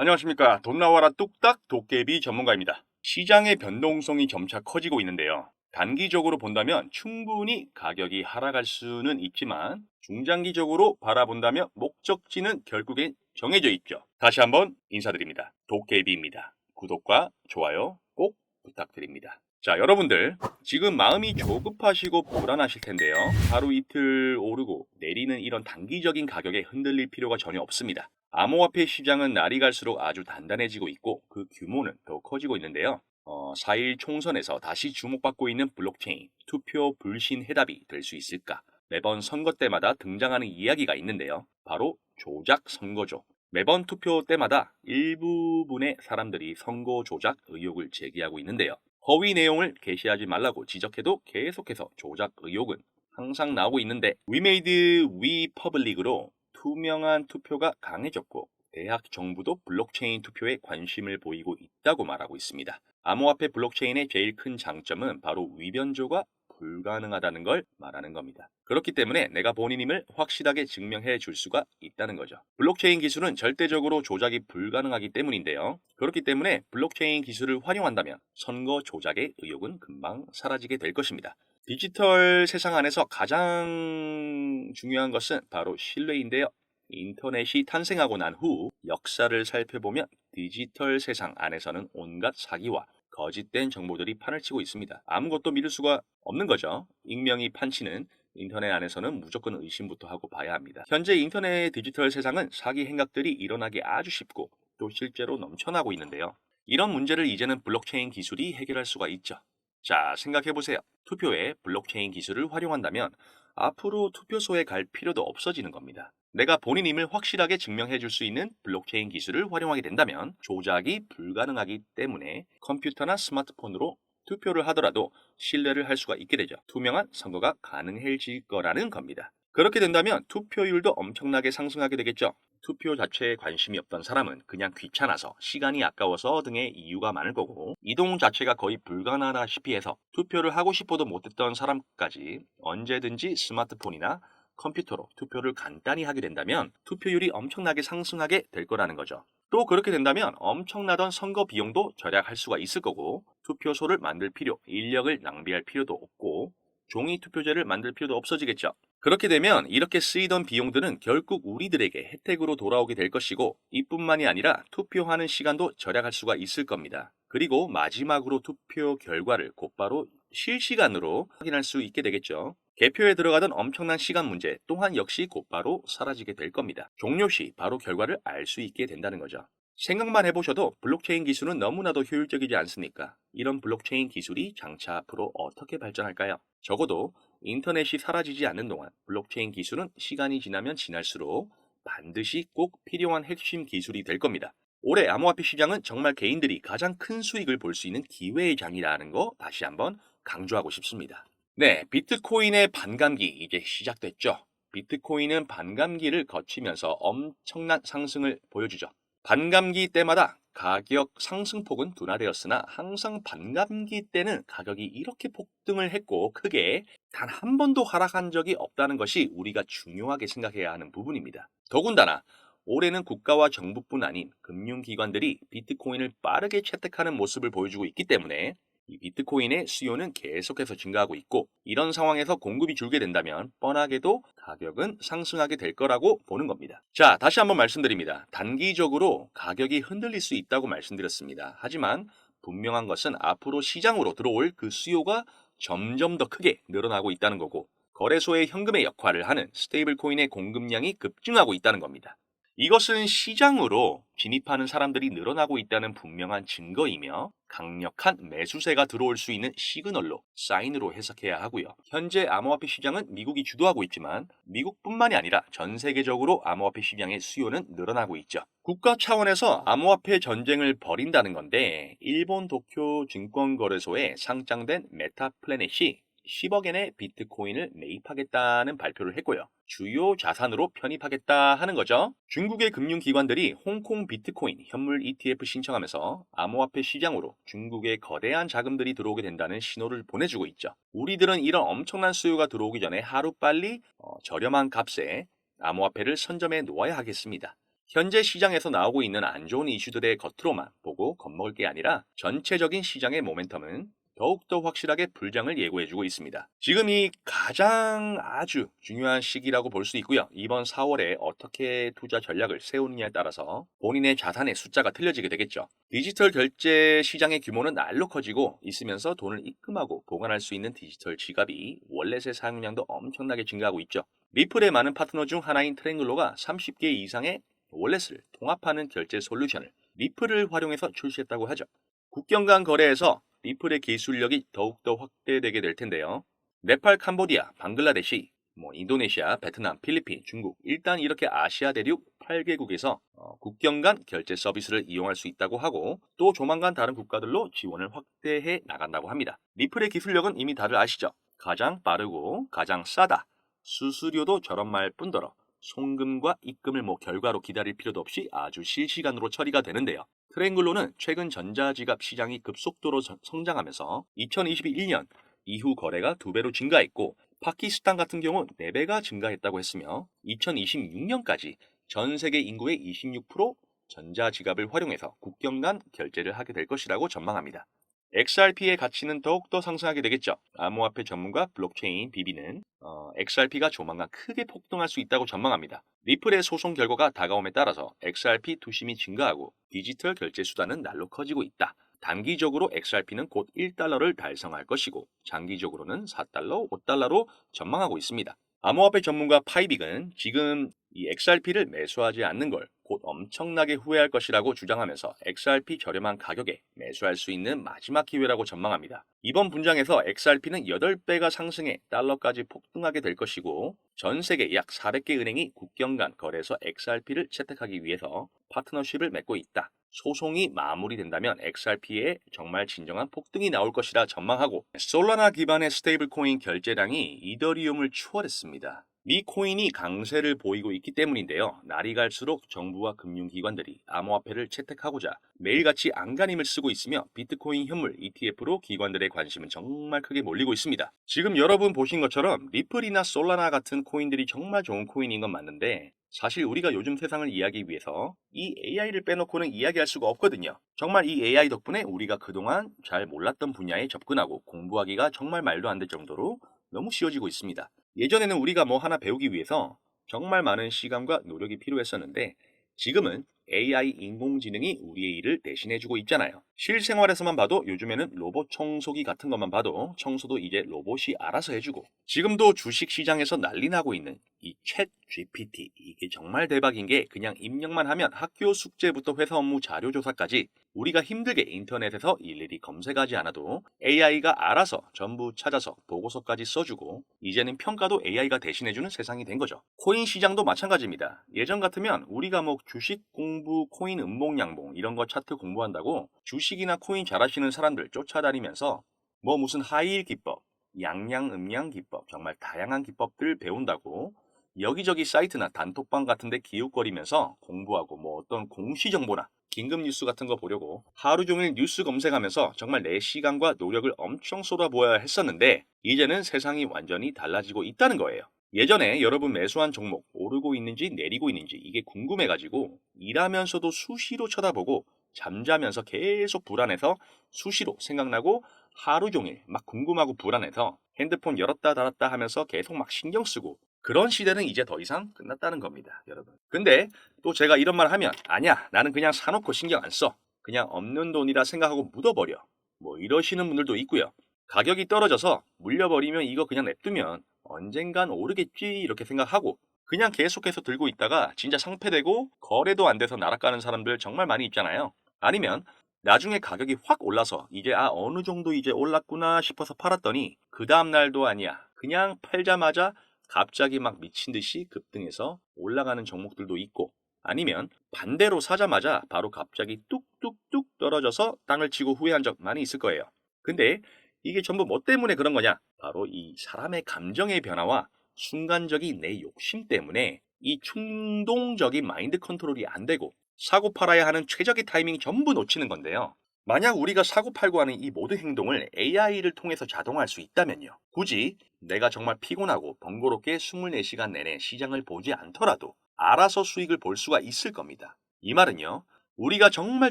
안녕하십니까. 돈 나와라 뚝딱 도깨비 전문가입니다. 시장의 변동성이 점차 커지고 있는데요. 단기적으로 본다면 충분히 가격이 하락할 수는 있지만 중장기적으로 바라본다면 목적지는 결국엔 정해져 있죠. 다시 한번 인사드립니다. 도깨비입니다. 구독과 좋아요 꼭 부탁드립니다. 자, 여러분들 지금 마음이 조급하시고 불안하실 텐데요. 하루 이틀 오르고 내리는 이런 단기적인 가격에 흔들릴 필요가 전혀 없습니다. 암호화폐 시장은 날이 갈수록 아주 단단해지고 있고 그 규모는 더 커지고 있는데요. 어, 4일 총선에서 다시 주목받고 있는 블록체인, 투표 불신 해답이 될 수 있을까? 매번 선거 때마다 등장하는 이야기가 있는데요. 바로 조작 선거죠. 매번 투표 때마다 일부분의 사람들이 선거 조작 의혹을 제기하고 있는데요. 허위 내용을 게시하지 말라고 지적해도 계속해서 조작 의혹은 항상 나오고 있는데 we public으로 투명한 투표가 강해졌고 대학 정부도 블록체인 투표에 관심을 보이고 있다고 말하고 있습니다. 암호화폐 블록체인의 제일 큰 장점은 바로 위변조가 불가능하다는 걸 말하는 겁니다. 그렇기 때문에 내가 본인임을 확실하게 증명해 줄 수가 있다는 거죠. 블록체인 기술은 절대적으로 조작이 불가능하기 때문인데요. 그렇기 때문에 블록체인 기술을 활용한다면 선거 조작의 의혹은 금방 사라지게 될 것입니다. 디지털 세상 안에서 가장 중요한 것은 바로 신뢰인데요. 인터넷이 탄생하고 난 후 역사를 살펴보면 디지털 세상 안에서는 온갖 사기와 거짓된 정보들이 판을 치고 있습니다. 아무것도 믿을 수가 없는 거죠. 익명이 판치는 인터넷 안에서는 무조건 의심부터 하고 봐야 합니다. 현재 인터넷 디지털 세상은 사기 행각들이 일어나기 아주 쉽고 또 실제로 넘쳐나고 있는데요. 이런 문제를 이제는 블록체인 기술이 해결할 수가 있죠. 자, 생각해 보세요. 투표에 블록체인 기술을 활용한다면 앞으로 투표소에 갈 필요도 없어지는 겁니다. 내가 본인임을 확실하게 증명해 줄 수 있는 블록체인 기술을 활용하게 된다면 조작이 불가능하기 때문에 컴퓨터나 스마트폰으로 투표를 하더라도 신뢰를 할 수가 있게 되죠. 투명한 선거가 가능해질 거라는 겁니다. 그렇게 된다면 투표율도 엄청나게 상승하게 되겠죠. 투표 자체에 관심이 없던 사람은 그냥 귀찮아서 시간이 아까워서 등의 이유가 많을 거고 이동 자체가 거의 불가능하다시피 해서 투표를 하고 싶어도 못했던 사람까지 언제든지 스마트폰이나 컴퓨터로 투표를 간단히 하게 된다면 투표율이 엄청나게 상승하게 될 거라는 거죠. 또 그렇게 된다면 엄청나던 선거 비용도 절약할 수가 있을 거고 투표소를 만들 필요, 인력을 낭비할 필요도 없고 종이 투표제를 만들 필요도 없어지겠죠. 그렇게 되면 이렇게 쓰이던 비용들은 결국 우리들에게 혜택으로 돌아오게 될 것이고 이뿐만이 아니라 투표하는 시간도 절약할 수가 있을 겁니다. 그리고 마지막으로 투표 결과를 곧바로 실시간으로 확인할 수 있게 되겠죠. 개표에 들어가던 엄청난 시간 문제 또한 역시 곧바로 사라지게 될 겁니다. 종료 시 바로 결과를 알 수 있게 된다는 거죠. 생각만 해보셔도 블록체인 기술은 너무나도 효율적이지 않습니까? 이런 블록체인 기술이 장차 앞으로 어떻게 발전할까요? 적어도 인터넷이 사라지지 않는 동안 블록체인 기술은 시간이 지나면 지날수록 반드시 꼭 필요한 핵심 기술이 될 겁니다. 올해 암호화폐 시장은 정말 개인들이 가장 큰 수익을 볼 수 있는 기회의 장이라는 거 다시 한번 강조하고 싶습니다. 네, 비트코인의 반감기 이제 시작됐죠. 비트코인은 반감기를 거치면서 엄청난 상승을 보여주죠. 반감기 때마다 가격 상승폭은 둔화되었으나 항상 반감기 때는 가격이 이렇게 폭등을 했고 크게 단 한 번도 하락한 적이 없다는 것이 우리가 중요하게 생각해야 하는 부분입니다. 더군다나 올해는 국가와 정부뿐 아닌 금융기관들이 비트코인을 빠르게 채택하는 모습을 보여주고 있기 때문에 이 비트코인의 수요는 계속해서 증가하고 있고 이런 상황에서 공급이 줄게 된다면 뻔하게도 가격은 상승하게 될 거라고 보는 겁니다. 자, 다시 한번 말씀드립니다. 단기적으로 가격이 흔들릴 수 있다고 말씀드렸습니다. 하지만 분명한 것은 앞으로 시장으로 들어올 그 수요가 점점 더 크게 늘어나고 있다는 거고 거래소의 현금의 역할을 하는 스테이블 코인의 공급량이 급증하고 있다는 겁니다. 이것은 시장으로 진입하는 사람들이 늘어나고 있다는 분명한 증거이며 강력한 매수세가 들어올 수 있는 시그널로 사인으로 해석해야 하고요. 현재 암호화폐 시장은 미국이 주도하고 있지만 미국뿐만이 아니라 전 세계적으로 암호화폐 시장의 수요는 늘어나고 있죠. 국가 차원에서 암호화폐 전쟁을 벌인다는 건데 일본 도쿄 증권거래소에 상장된 메타플래넷이 10억엔의 비트코인을 매입하겠다는 발표를 했고요. 주요 자산으로 편입하겠다 하는 거죠. 중국의 금융기관들이 홍콩 비트코인 현물 ETF 신청하면서 암호화폐 시장으로 중국의 거대한 자금들이 들어오게 된다는 신호를 보내주고 있죠. 우리들은 이런 엄청난 수요가 들어오기 전에 하루빨리 어, 저렴한 값에 암호화폐를 선점해 놓아야 하겠습니다. 현재 시장에서 나오고 있는 안 좋은 이슈들의 겉으로만 보고 겁먹을 게 아니라 전체적인 시장의 모멘텀은 더욱더 확실하게 불장을 예고해주고 있습니다. 지금이 가장 아주 중요한 시기라고 볼 수 있고요. 이번 4월에 어떻게 투자 전략을 세우느냐에 따라서 본인의 자산의 숫자가 틀려지게 되겠죠. 디지털 결제 시장의 규모는 날로 커지고 있으면서 돈을 입금하고 보관할 수 있는 디지털 지갑이 월렛의 사용량도 엄청나게 증가하고 있죠. 리플의 많은 파트너 중 하나인 트랭글로가 30개 이상의 월렛을 통합하는 결제 솔루션을 리플을 활용해서 출시했다고 하죠. 국경 간 거래에서 리플의 기술력이 더욱더 확대되게 될 텐데요. 네팔, 캄보디아, 방글라데시, 뭐 인도네시아, 베트남, 필리핀, 중국 일단 이렇게 아시아 대륙 8개국에서 어, 국경 간 결제 서비스를 이용할 수 있다고 하고 또 조만간 다른 국가들로 지원을 확대해 나간다고 합니다. 리플의 기술력은 이미 다들 아시죠? 가장 빠르고 가장 싸다. 수수료도 말 뿐더러 송금과 입금을 뭐 결과로 기다릴 필요도 없이 아주 실시간으로 처리가 되는데요. 트랭글로는 최근 전자지갑 시장이 급속도로 전- 성장하면서 2021년 이후 거래가 두 배로 증가했고 파키스탄 같은 경우 4배가 증가했다고 했으며 2026년까지 전 세계 인구의 26% 전자지갑을 활용해서 국경 간 결제를 하게 될 것이라고 전망합니다. XRP의 가치는 더욱더 상승하게 되겠죠. 암호화폐 전문가 블록체인 비비는 어, XRP가 조만간 크게 폭등할 수 있다고 전망합니다. 리플의 소송 결과가 다가옴에 따라서 XRP 투심이 증가하고 디지털 결제 수단은 날로 커지고 있다. 단기적으로 XRP는 곧 1달러를 달성할 것이고 장기적으로는 4달러, 5달러로 전망하고 있습니다. 암호화폐 전문가 파이빅은 지금 이 XRP를 매수하지 않는 걸 곧 엄청나게 후회할 것이라고 주장하면서 XRP 저렴한 가격에 매수할 수 있는 마지막 기회라고 전망합니다. 이번 분장에서 XRP는 8배가 상승해 달러까지 폭등하게 될 것이고 전 세계 약 400개 은행이 국경 간 거래에서 XRP를 채택하기 위해서 파트너십을 맺고 있다. 소송이 마무리된다면 XRP에 정말 진정한 폭등이 나올 것이라 전망하고 솔라나 기반의 스테이블 코인 결제량이 이더리움을 추월했습니다. 미 코인이 강세를 보이고 있기 때문인데요. 날이 갈수록 정부와 금융기관들이 암호화폐를 채택하고자 매일같이 안간힘을 쓰고 있으며 비트코인 현물 ETF로 기관들의 관심은 정말 크게 몰리고 있습니다. 지금 여러분 보신 것처럼 리플이나 솔라나 같은 코인들이 정말 좋은 코인인 건 맞는데 사실 우리가 요즘 세상을 이해하기 위해서 이 AI를 빼놓고는 이야기할 수가 없거든요. 정말 이 AI 덕분에 우리가 그동안 잘 몰랐던 분야에 접근하고 공부하기가 정말 말도 안 될 정도로 너무 쉬워지고 있습니다. 예전에는 우리가 뭐 하나 배우기 위해서 정말 많은 시간과 노력이 필요했었는데 지금은 AI 인공지능이 우리의 일을 대신해주고 있잖아요. 실생활에서만 봐도 요즘에는 로봇 청소기 같은 것만 봐도 청소도 이제 로봇이 알아서 해주고 지금도 주식 시장에서 난리 나고 있는 이 챗 GPT 이게 정말 대박인 게 그냥 입력만 하면 학교 숙제부터 회사 업무 자료 조사까지 우리가 힘들게 인터넷에서 일일이 검색하지 않아도 AI가 알아서 전부 찾아서 보고서까지 써주고 이제는 평가도 AI가 대신해주는 세상이 된 거죠. 코인 시장도 마찬가지입니다. 예전 같으면 우리가 뭐 주식 공부, 코인 음봉, 양봉 이런 거 차트 공부한다고 주식이나 코인 잘하시는 사람들 쫓아다니면서 뭐 무슨 하이일 기법, 양양 음양 기법, 정말 다양한 기법들 배운다고 여기저기 사이트나 단톡방 같은 데 기웃거리면서 공부하고 뭐 어떤 공시 정보나 긴급 뉴스 같은 거 보려고 하루 종일 뉴스 검색하면서 정말 내 시간과 노력을 엄청 쏟아부어야 했었는데 이제는 세상이 완전히 달라지고 있다는 거예요. 예전에 여러분 매수한 종목 오르고 있는지 내리고 있는지 이게 궁금해가지고 일하면서도 수시로 쳐다보고 잠자면서 계속 불안해서 수시로 생각나고 하루 종일 막 궁금하고 불안해서 핸드폰 열었다 닫았다 하면서 계속 막 신경 쓰고 그런 시대는 이제 더 이상 끝났다는 겁니다, 여러분. 근데 또 제가 이런 말 하면 아니야, 나는 그냥 사놓고 신경 안 써. 그냥 없는 돈이라 생각하고 묻어버려. 뭐 이러시는 분들도 있고요. 가격이 떨어져서 물려버리면 이거 그냥 냅두면 언젠간 오르겠지 이렇게 생각하고 그냥 계속해서 들고 있다가 진짜 상패되고 거래도 안 돼서 날아가는 사람들 정말 많이 있잖아요. 아니면 나중에 가격이 확 올라서 이제 아 어느 정도 이제 올랐구나 싶어서 팔았더니 그 다음 날도 아니야. 그냥 팔자마자 갑자기 막 미친 듯이 급등해서 올라가는 종목들도 있고 아니면 반대로 사자마자 바로 갑자기 뚝뚝뚝 떨어져서 땅을 치고 후회한 적 많이 있을 거예요. 근데 이게 전부 뭐 때문에 그런 거냐? 바로 이 사람의 감정의 변화와 순간적인 내 욕심 때문에 이 충동적인 마인드 컨트롤이 안 되고 사고 팔아야 하는 최적의 타이밍 전부 놓치는 건데요. 만약 우리가 사고 팔고 하는 이 모든 행동을 AI를 통해서 자동화할 수 있다면요. 굳이 내가 정말 피곤하고 번거롭게 24시간 내내 시장을 보지 않더라도 알아서 수익을 볼 수가 있을 겁니다. 이 말은요. 우리가 정말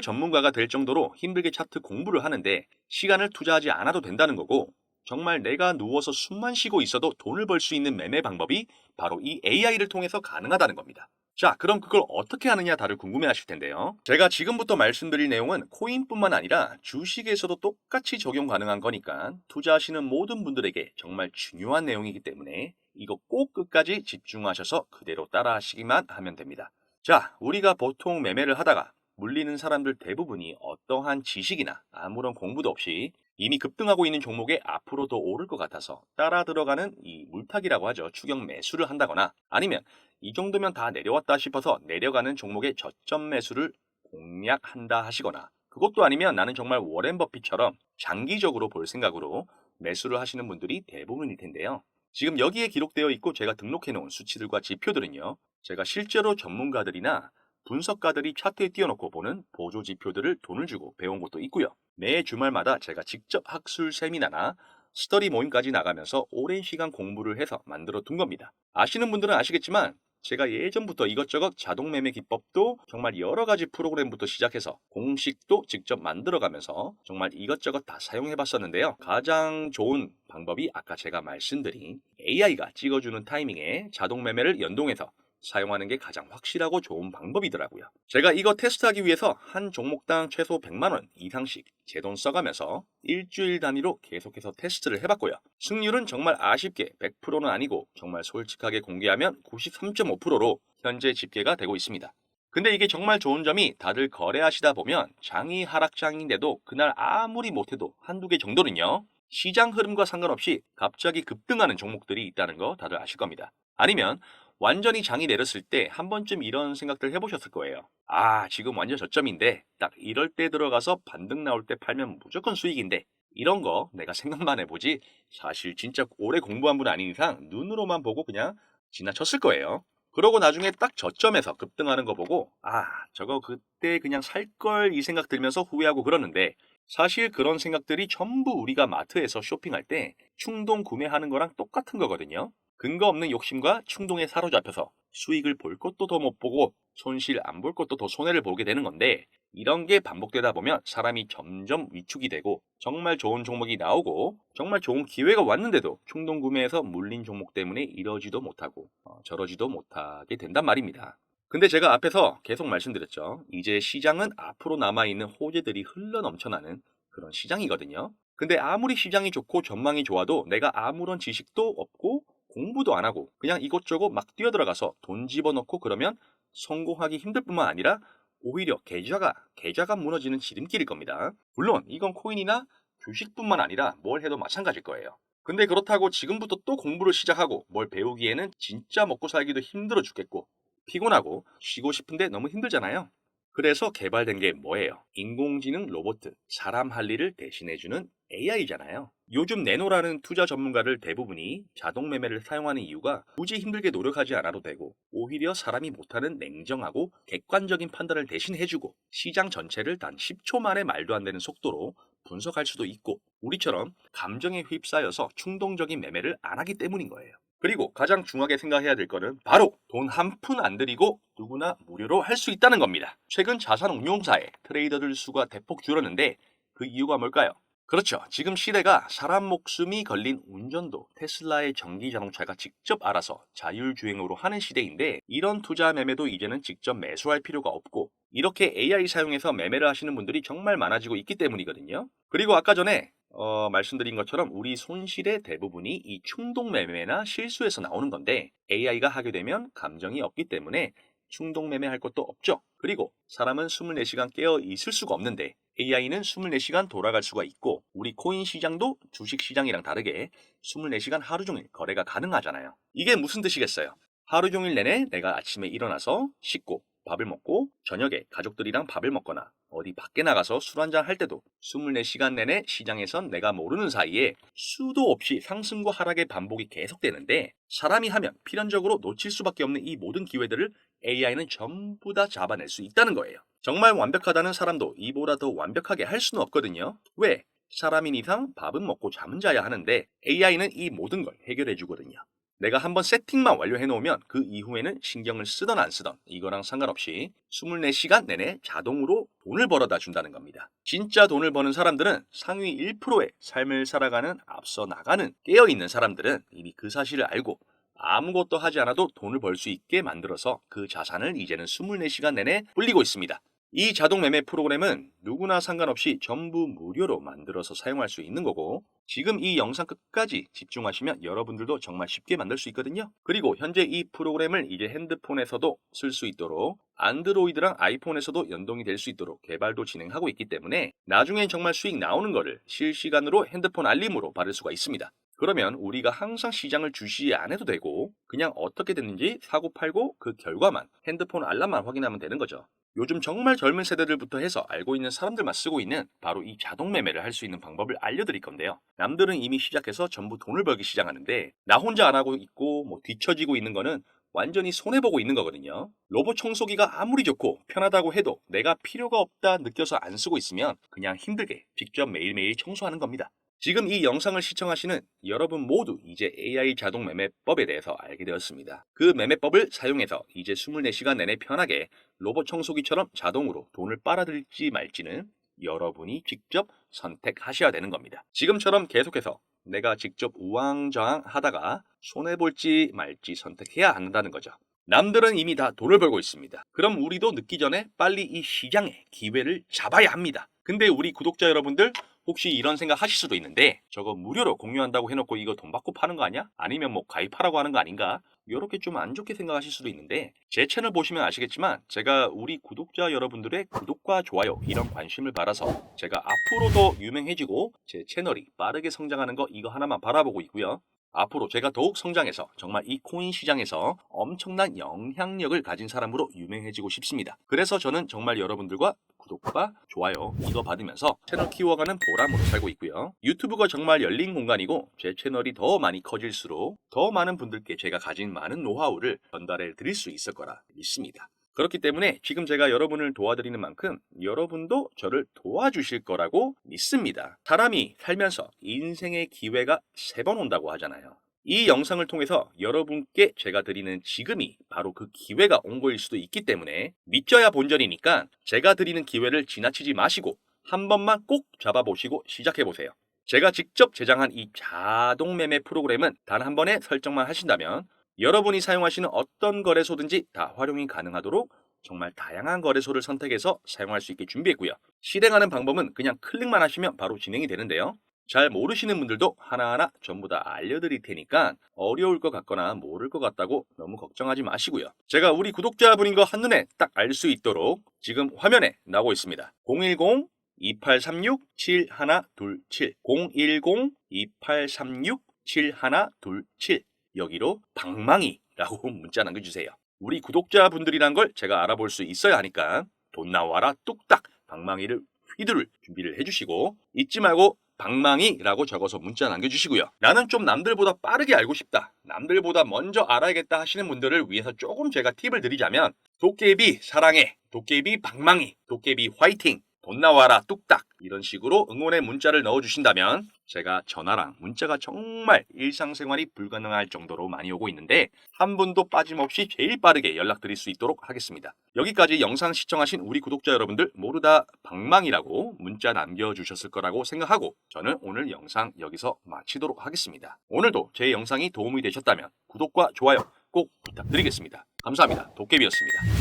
전문가가 될 정도로 힘들게 차트 공부를 하는데 시간을 투자하지 않아도 된다는 거고 정말 내가 누워서 숨만 쉬고 있어도 돈을 벌 수 있는 매매 방법이 바로 이 AI를 통해서 가능하다는 겁니다. 자, 그럼 그걸 어떻게 하느냐 다들 궁금해 하실 텐데요. 제가 지금부터 말씀드릴 내용은 코인뿐만 아니라 주식에서도 똑같이 적용 가능한 거니까 투자하시는 모든 분들에게 정말 중요한 내용이기 때문에 이거 꼭 끝까지 집중하셔서 그대로 따라 하시기만 하면 됩니다. 자, 우리가 보통 매매를 하다가 물리는 사람들 대부분이 어떠한 지식이나 아무런 공부도 없이 이미 급등하고 있는 종목에 앞으로 더 오를 것 같아서 따라 들어가는 이 물타기라고 하죠. 추격 매수를 한다거나 아니면 이 정도면 다 내려왔다 싶어서 내려가는 종목의 저점 매수를 공략한다 하시거나 그것도 아니면 나는 정말 워렌 버핏처럼 장기적으로 볼 생각으로 매수를 하시는 분들이 대부분일 텐데요. 지금 여기에 기록되어 있고 제가 등록해 놓은 수치들과 지표들은요. 제가 실제로 전문가들이나 분석가들이 차트에 띄워놓고 보는 보조 지표들을 돈을 주고 배운 것도 있고요. 매 주말마다 제가 직접 학술 세미나나 스터디 모임까지 나가면서 오랜 시간 공부를 해서 만들어 둔 겁니다. 아시는 분들은 아시겠지만 제가 예전부터 이것저것 자동 매매 기법도 정말 여러 가지 프로그램부터 시작해서 공식도 직접 만들어가면서 정말 이것저것 다 사용해 봤었는데요. 가장 좋은 방법이 아까 제가 말씀드린 AI가 찍어주는 타이밍에 자동 매매를 연동해서 사용하는 게 가장 확실하고 좋은 방법이더라고요. 제가 이거 테스트하기 위해서 한 종목당 최소 100만 원 이상씩 제 돈 써가면서 일주일 단위로 계속해서 테스트를 해봤고요. 승률은 정말 아쉽게 100%는 아니고 정말 솔직하게 공개하면 93.5%로 현재 집계가 되고 있습니다. 근데 이게 정말 좋은 점이 다들 거래하시다 보면 장이 하락장인데도 그날 아무리 못해도 한두 개 정도는요. 시장 흐름과 상관없이 갑자기 급등하는 종목들이 있다는 거 다들 아실 겁니다. 아니면 완전히 장이 내렸을 때 한 번쯤 이런 생각들 해보셨을 거예요. 아, 지금 완전 저점인데 딱 이럴 때 들어가서 반등 나올 때 팔면 무조건 수익인데 이런 거 내가 생각만 해보지 사실 진짜 오래 공부한 분 아닌 이상 눈으로만 보고 그냥 지나쳤을 거예요. 그러고 나중에 딱 저점에서 급등하는 거 보고 아, 저거 그때 그냥 살 걸 이 생각 들면서 후회하고 그러는데 사실 그런 생각들이 전부 우리가 마트에서 쇼핑할 때 충동 구매하는 거랑 똑같은 거거든요. 근거 없는 욕심과 충동에 사로잡혀서 수익을 볼 것도 더 못 보고 손실 안 볼 것도 더 손해를 보게 되는 건데 이런 게 반복되다 보면 사람이 점점 위축이 되고 정말 좋은 종목이 나오고 정말 좋은 기회가 왔는데도 충동 구매해서 물린 종목 때문에 이러지도 못하고 어, 저러지도 못하게 된단 말입니다. 근데 제가 앞에서 계속 말씀드렸죠. 이제 시장은 앞으로 남아있는 호재들이 흘러 넘쳐나는 그런 시장이거든요. 근데 아무리 시장이 좋고 전망이 좋아도 내가 아무런 지식도 없고 공부도 안 하고 그냥 이곳저곳 막 뛰어들어가서 돈 집어넣고 그러면 성공하기 힘들 뿐만 아니라 오히려 계좌가 계좌가 무너지는 지름길일 겁니다. 물론 이건 코인이나 주식뿐만 아니라 뭘 해도 마찬가지일 거예요. 근데 그렇다고 지금부터 또 공부를 시작하고 뭘 배우기에는 진짜 먹고 살기도 힘들어 죽겠고 피곤하고 쉬고 싶은데 너무 힘들잖아요. 그래서 개발된 게 뭐예요? 인공지능 로봇, 사람 할 일을 대신해주는 AI잖아요. 요즘 네노라는 투자 전문가들 대부분이 자동 매매를 사용하는 이유가 굳이 힘들게 노력하지 않아도 되고 오히려 사람이 못하는 냉정하고 객관적인 판단을 대신 해주고 시장 전체를 단 10초 만에 말도 안 되는 속도로 분석할 수도 있고 우리처럼 감정에 휩싸여서 충동적인 매매를 안 하기 때문인 거예요. 그리고 가장 중요하게 생각해야 될 거는 바로 돈 한 푼 안 들이고 누구나 무료로 할 수 있다는 겁니다. 최근 자산 운용사에 트레이더들 수가 대폭 줄었는데 그 이유가 뭘까요? 그렇죠. 지금 시대가 사람 목숨이 걸린 운전도 테슬라의 전기 자동차가 직접 알아서 자율주행으로 하는 시대인데 이런 투자 매매도 이제는 직접 매수할 필요가 없고 이렇게 AI 사용해서 매매를 하시는 분들이 정말 많아지고 있기 때문이거든요. 그리고 아까 전에 어, 말씀드린 것처럼 우리 손실의 대부분이 이 충동 매매나 실수에서 나오는 건데 AI가 하게 되면 감정이 없기 때문에 충동 매매할 것도 없죠. 그리고 사람은 24시간 깨어 있을 수가 없는데 AI는 24시간 돌아갈 수가 있고 우리 코인 시장도 주식 시장이랑 다르게 24시간 하루 종일 거래가 가능하잖아요. 이게 무슨 뜻이겠어요? 하루 종일 내내 내가 아침에 일어나서 씻고 밥을 먹고 저녁에 가족들이랑 밥을 먹거나 어디 밖에 나가서 술 한잔 할 때도 24시간 내내 시장에선 내가 모르는 사이에 수도 없이 상승과 하락의 반복이 계속되는데 사람이 하면 필연적으로 놓칠 수밖에 없는 이 모든 기회들을 AI는 전부 다 잡아낼 수 있다는 거예요. 정말 완벽하다는 사람도 이보다 더 완벽하게 할 수는 없거든요. 왜? 사람인 이상 밥은 먹고 잠은 자야 하는데 AI는 이 모든 걸 해결해 주거든요. 내가 한번 세팅만 완료해 놓으면 그 이후에는 신경을 쓰던 안 쓰던 이거랑 상관없이 24시간 내내 자동으로 돈을 벌어다 준다는 겁니다. 진짜 돈을 버는 사람들은 상위 1%의 삶을 살아가는 앞서 나가는 깨어있는 사람들은 이미 그 사실을 알고 아무것도 하지 않아도 돈을 벌 수 있게 만들어서 그 자산을 이제는 24시간 내내 불리고 있습니다. 이 자동 매매 프로그램은 누구나 상관없이 전부 무료로 만들어서 사용할 수 있는 거고 지금 이 영상 끝까지 집중하시면 여러분들도 정말 쉽게 만들 수 있거든요. 그리고 현재 이 프로그램을 이제 핸드폰에서도 쓸 수 있도록 안드로이드랑 아이폰에서도 연동이 될 수 있도록 개발도 진행하고 있기 때문에 나중엔 정말 수익 나오는 거를 실시간으로 핸드폰 알림으로 받을 수가 있습니다. 그러면 우리가 항상 시장을 주시 안 해도 되고 그냥 어떻게 됐는지 사고 팔고 그 결과만 핸드폰 알람만 확인하면 되는 거죠. 요즘 정말 젊은 세대들부터 해서 알고 있는 사람들만 쓰고 있는 바로 이 자동 매매를 할 수 있는 방법을 알려드릴 건데요. 남들은 이미 시작해서 전부 돈을 벌기 시작하는데 나 혼자 안 하고 있고 뭐 뒤처지고 있는 거는 완전히 손해보고 있는 거거든요. 로봇 청소기가 아무리 좋고 편하다고 해도 내가 필요가 없다 느껴서 안 쓰고 있으면 그냥 힘들게 직접 매일매일 청소하는 겁니다. 지금 이 영상을 시청하시는 여러분 모두 이제 AI 자동 매매법에 대해서 알게 되었습니다. 그 매매법을 사용해서 이제 24시간 내내 편하게 로봇 청소기처럼 자동으로 돈을 빨아들일지 말지는 여러분이 직접 선택하셔야 되는 겁니다. 지금처럼 계속해서 내가 직접 우왕좌왕 하다가 손해볼지 말지 선택해야 한다는 거죠. 남들은 이미 다 돈을 벌고 있습니다. 그럼 우리도 늦기 전에 빨리 이 시장의 기회를 잡아야 합니다. 근데 우리 구독자 여러분들 혹시 이런 생각 하실 수도 있는데 저거 무료로 공유한다고 해놓고 이거 돈 받고 파는 거 아니야? 아니면 뭐 가입하라고 하는 거 아닌가? 이렇게 좀 안 좋게 생각하실 수도 있는데 제 채널 보시면 아시겠지만 제가 우리 구독자 여러분들의 구독과 좋아요 이런 관심을 받아서 제가 앞으로 더 유명해지고 제 채널이 빠르게 성장하는 거 이거 하나만 바라보고 있고요. 앞으로 제가 더욱 성장해서 정말 이 코인 시장에서 엄청난 영향력을 가진 사람으로 유명해지고 싶습니다. 그래서 저는 정말 여러분들과 구독과 좋아요 이거 받으면서 채널 키워가는 보람으로 살고 있고요. 유튜브가 정말 열린 공간이고 제 채널이 더 많이 커질수록 더 많은 분들께 제가 가진 많은 노하우를 전달해 드릴 수 있을 거라 믿습니다. 그렇기 때문에 지금 제가 여러분을 도와드리는 만큼 여러분도 저를 도와주실 거라고 믿습니다. 사람이 살면서 인생의 기회가 세 번 온다고 하잖아요. 이 영상을 통해서 여러분께 제가 드리는 지금이 바로 그 기회가 온 거일 수도 있기 때문에 믿져야 본전이니까 제가 드리는 기회를 지나치지 마시고 한 번만 꼭 잡아보시고 시작해보세요. 제가 직접 제작한 이 자동 매매 프로그램은 단 한 번에 설정만 하신다면 여러분이 사용하시는 어떤 거래소든지 다 활용이 가능하도록 정말 다양한 거래소를 선택해서 사용할 수 있게 준비했고요. 실행하는 방법은 그냥 클릭만 하시면 바로 진행이 되는데요. 잘 모르시는 분들도 하나하나 전부 다 알려드릴 테니까 어려울 것 같거나 모를 것 같다고 너무 걱정하지 마시고요. 제가 우리 구독자분인 거 한눈에 딱 알 수 있도록 지금 화면에 나오고 있습니다. 010 2836-7127 010-2836-7127 여기로 방망이라고 문자 남겨주세요. 우리 구독자분들이란 걸 제가 알아볼 수 있어야 하니까 돈 나와라 뚝딱 방망이를 휘두를 준비를 해주시고 잊지 말고 방망이라고 적어서 문자 남겨주시고요. 나는 좀 남들보다 빠르게 알고 싶다. 남들보다 먼저 알아야겠다 하시는 분들을 위해서 조금 제가 팁을 드리자면 도깨비 사랑해, 도깨비 방망이, 도깨비 화이팅, 돈 나와라 뚝딱 이런 식으로 응원의 문자를 넣어주신다면 제가 전화랑 문자가 정말 일상생활이 불가능할 정도로 많이 오고 있는데 한 분도 빠짐없이 제일 빠르게 연락드릴 수 있도록 하겠습니다. 여기까지 영상 시청하신 우리 구독자 여러분들 모두 다 방망이라고 문자 남겨주셨을 거라고 생각하고 저는 오늘 영상 여기서 마치도록 하겠습니다. 오늘도 제 영상이 도움이 되셨다면 구독과 좋아요 꼭 부탁드리겠습니다. 감사합니다. 도깨비였습니다.